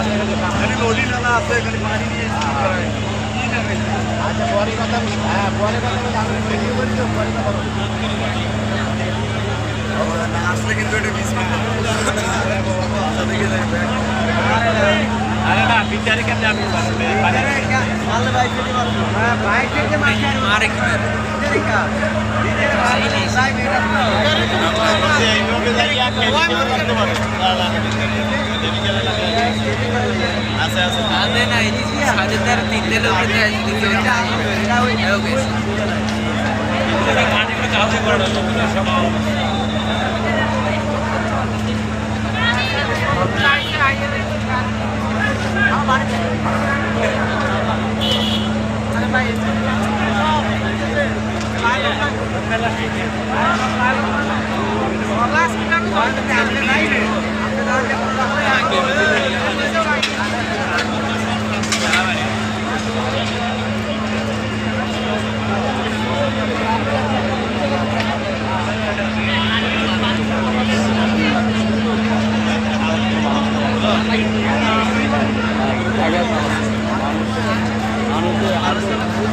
খালি নদী নালা আছে খালি পানি নিয়ে আচ্ছা পরে কথা হ্যাঁ পরে কথা আমি ভিডিও করি তো পরে কথা। আসলে কিন্তু এটা মিস আরে না বিচারে কেমন আমি মারে কি মারে? আছে আছে সাদে না 안돼 나 이지 사진 따로 뒷대로 그때 이렇게 하고 배우고 있어. 이렇게 많이 그렇게 하고 걸어서 그냥 잡아. Last time,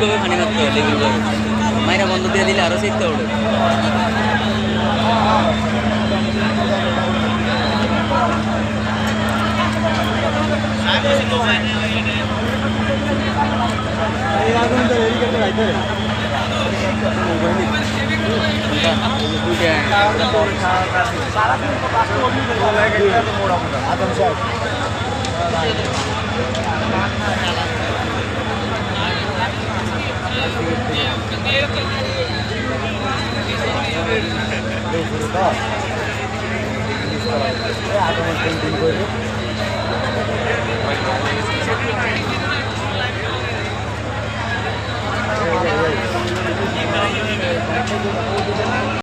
ভাবে পানি মারতে হবে লেবুর ভাবে মাইরা বন্ধ দিয়ে দিলে আরও শিখতে হবে আদম সাহেব আদমের পেন্টিং করবে